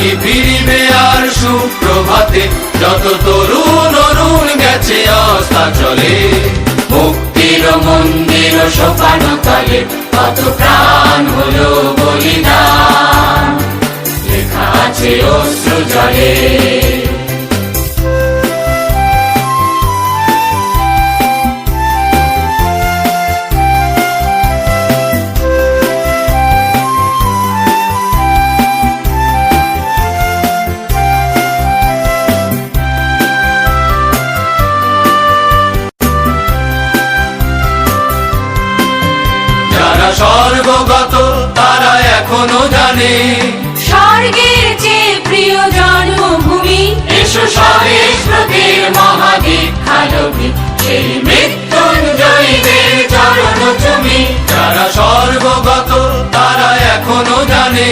তারা কি ফিরিবে আর সুপ্রভাতে? যত তরুণ অরুণ গেছে অস্তা চলে। মুক্তির মন্দির সোপান কালে কত প্রাণ হলো বলিদান। লেখা আছে অশ্রু জলে। যারা স্বর্গগত তারা এখনও জানে। স্বর্গের যে প্রিয় জন্মভূমি। এসো সরেশ্বরের মহাদীপ খালবি সেই মৃত্যুঞ্জয়ীদের চরণ তুমি যারা সর্বগত তারা এখনও জানে।